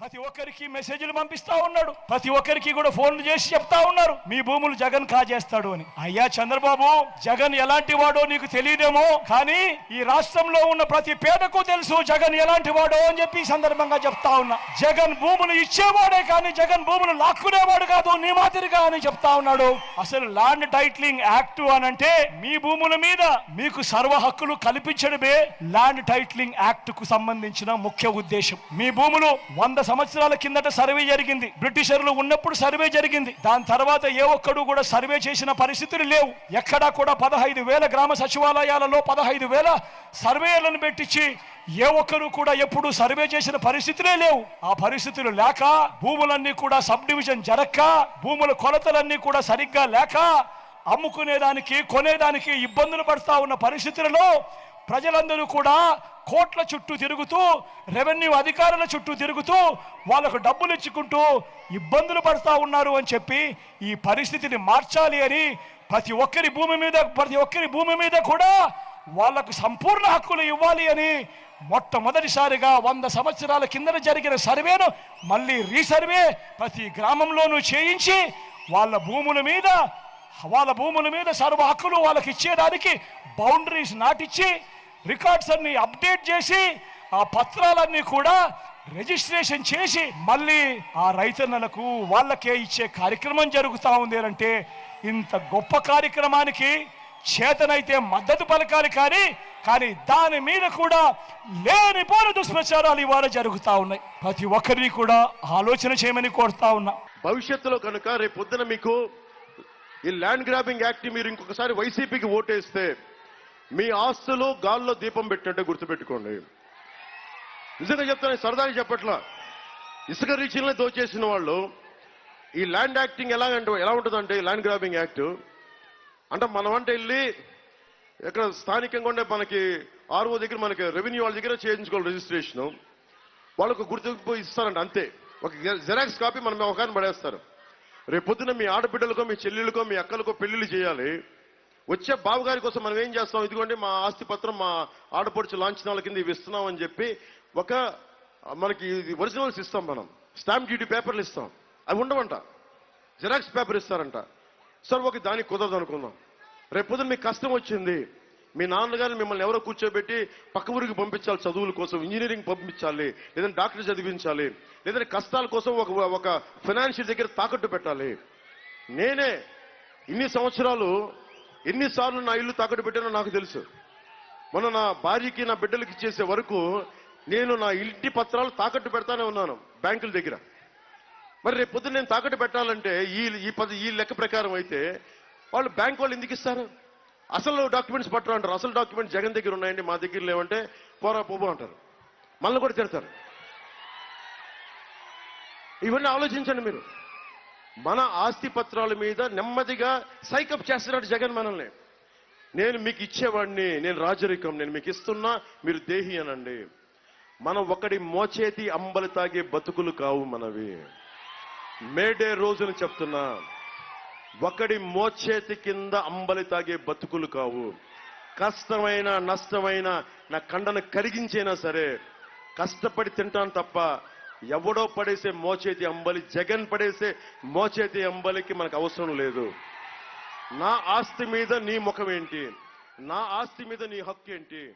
ప్రతి ఒక్కరికి మెసేజ్లు పంపిస్తా ఉన్నాడు. ప్రతి ఒక్కరికి కూడా ఫోన్లు చేసి చెప్తా ఉన్నారు. మీ భూములు జగన్ కాజేస్తాడు అని. అయ్యా చంద్రబాబు జగన్ ఎలాంటి వాడో నీకు తెలియదేమో కానీ ఈ రాష్ట్రంలో ఉన్న ప్రతి పేదకు తెలుసు జగన్ ఎలాంటి వాడో అని చెప్పి సందర్భంగా చెప్తా ఉన్నా. జగన్ భూములు ఇచ్చేవాడే కానీ జగన్ భూములు లాక్కునేవాడు కాదు నీ మాదిరిగా అని చెప్తా ఉన్నాడు. అసలు ల్యాండ్ టైట్లింగ్ యాక్ట్ అని అంటే మీ భూముల మీద మీకు సర్వ హక్కులు కల్పించడమే ల్యాండ్ టైట్లింగ్ యాక్ట్కు సంబంధించిన ముఖ్య ఉద్దేశం. మీ భూములు వంద సంవత్సరాల కిందట సర్వే జరిగింది. బ్రిటిషర్లు ఉన్నప్పుడు సర్వే జరిగింది. దాని తర్వాత ఏ ఒక్కడు కూడా సర్వే చేసిన పరిస్థితులు లేవు. ఎక్కడా కూడా పదహైదు వేల గ్రామ సచివాలయాలలో పదహైదు వేల సర్వేలను పెట్టించి ఏ ఒక్కరు కూడా ఎప్పుడు సర్వే చేసిన పరిస్థితులే లేవు. ఆ పరిస్థితులు లేక భూములన్నీ కూడా సబ్ డివిజన్ జరక్క భూముల కొలతలన్నీ కూడా సరిగ్గా లేక అమ్ముకునేదానికి కొనేదానికి ఇబ్బందులు పడుతూ ఉన్న పరిస్థితులలో ప్రజలందరూ కూడా కోట్ల చుట్టూ తిరుగుతూ రెవెన్యూ అధికారుల చుట్టూ తిరుగుతూ వాళ్ళకు డబ్బులు ఇచ్చుకుంటూ ఇబ్బందులు పడుతూ ఉన్నారు అని చెప్పి ఈ పరిస్థితిని మార్చాలి అని ప్రతి ఒక్కరి భూమి మీద ప్రతి ఒక్కరి భూమి మీద కూడా వాళ్ళకు సంపూర్ణ హక్కులు ఇవ్వాలి అని మొట్టమొదటిసారిగా వంద సంవత్సరాల కిందన జరిగిన సర్వేను మళ్ళీ రీసర్వే ప్రతి గ్రామంలోనూ చేయించి వాళ్ళ భూముల మీద వాళ్ళ భూముల మీద సర్వ హక్కులు వాళ్ళకి ఇచ్చేదానికి బౌండరీస్ నాటిచ్చి రికార్డ్స్ అన్ని అప్డేట్ చేసి ఆ పత్రాలన్నీ కూడా రిజిస్ట్రేషన్ చేసి మళ్ళీ ఆ రైతన్నలకు వాళ్ళకే ఇచ్చే కార్యక్రమం జరుగుతూ ఉంది అంటే ఇంత గొప్ప కార్యక్రమానికి చేతనైతే మద్దతు పలకాలి కానీ కానీ దాని మీద కూడా లేనిపోని దుష్ప్రచారాలు ఇవాళ జరుగుతూ ఉన్నాయి. ప్రతి ఒక్కరిని కూడా ఆలోచన చేయమని కోరుతా ఉన్నా. భవిష్యత్తులో కనుక రేపు పొద్దున మీకు ఈ ల్యాండ్ గ్రాబింగ్ యాక్ట్ మీరు ఇంకొకసారి వైసీపీకి ఓటేస్తే మీ ఆస్తులు గాల్లో దీపం పెట్టినట్టే గుర్తుపెట్టుకోండి. నిజంగా చెప్తాను సరదాగా చెప్పట్లా. ఇసుక రీచ్లనే దోచేసిన వాళ్ళు ఈ ల్యాండ్ యాక్టింగ్ ఎలా అంటే ఎలా ఉంటుందంటే ల్యాండ్ గ్రాబింగ్ యాక్ట్. అంటే మనం అంటే వెళ్ళి ఎక్కడ స్థానికంగా ఉండే మనకి ఆర్ఓ దగ్గర మనకి రెవెన్యూ వాళ్ళ దగ్గర చేయించుకోవాలి రిజిస్ట్రేషన్. వాళ్ళకు గుర్తింపు ఇస్తారంట అంతే. ఒక జెరాక్స్ కాపీ మనం ఒకరిని పడేస్తారు. రేపు పొద్దున మీ ఆడబిడ్డలకో మీ చెల్లెళ్ళకో మీ అక్కలకో పెళ్ళిళ్ళు చేయాలి. వచ్చే బావగారి కోసం మనం ఏం చేస్తాం? ఇదిగోండి మా ఆస్తి పత్రం మా ఆడపడుచు లాంఛనాల కింద ఇవి ఇస్తున్నాం అని చెప్పి ఒక మనకి ఒరిజినల్స్ ఇస్తాం మనం. స్టాంప్ డ్యూటీ పేపర్లు ఇస్తాం. అవి ఉండవంట. జిరాక్స్ పేపర్ ఇస్తారంట. సార్ ఒక దానికి కుదరదు అనుకుందాం. రేపు మీకు కష్టం వచ్చింది. మీ నాన్నగారిని మిమ్మల్ని ఎవరో కూర్చోబెట్టి పక్క ఊరికి పంపించాలి చదువుల కోసం ఇంజనీరింగ్ పంపించాలి లేదంటే డాక్టర్ చదివించాలి లేదంటే కష్టాల కోసం ఒక ఒక ఫైనాన్షియల్ దగ్గర తాకట్టు పెట్టాలి. నేనే ఇన్ని సంవత్సరాలు ఎన్నిసార్లు నా ఇల్లు తాకట్టు పెట్టానో నాకు తెలుసు. మొన్న నా భార్యకి నా బిడ్డలకి ఇచ్చేసే వరకు నేను నా ఇంటి పత్రాలు తాకట్టు పెడతానే ఉన్నాను బ్యాంకుల దగ్గర. మరి రేపు పొద్దున్న నేను తాకట్టు పెట్టాలంటే ఈ ఈ పద ఈ లెక్క ప్రకారం అయితే వాళ్ళు బ్యాంక్ వాళ్ళు ఎందుకు ఇస్తారు? అసలు డాక్యుమెంట్స్ పట్టరు అంటారు. అసలు డాక్యుమెంట్స్ జగన్ దగ్గర ఉన్నాయండి మా దగ్గర లేవంటే పోరా పోబో అంటారు. మళ్ళీ కూడా తిడతారు. ఇవన్నీ ఆలోచించండి మీరు. మన ఆస్తి పత్రాల మీద నెమ్మదిగా సైకప్ చేస్తున్నాడు జగన్ మనల్ని. నేను మీకు ఇచ్చేవాడిని నేను రాజరికం నేను మీకు ఇస్తున్నా మీరు దేహి అనండి. మనం ఒకటి మోచేతి అంబలి తాగే బతుకులు కావు మనవి. మేడే రోజున చెప్తున్నా ఒకడి మోచేతి కింద అంబలి తాగే బతుకులు కావు. కష్టమైన నష్టమైన నా కండను కరిగించైనా సరే కష్టపడి తింటాను తప్ప ఎవడో పడేసే మోచేతి అంబలి జగన్ పడేసే మోచేతి అంబలికి మనకు అవసరం లేదు. నా ఆస్తి మీద నీ ముఖం ఏంటి? నా ఆస్తి మీద నీ హక్కు ఏంటి?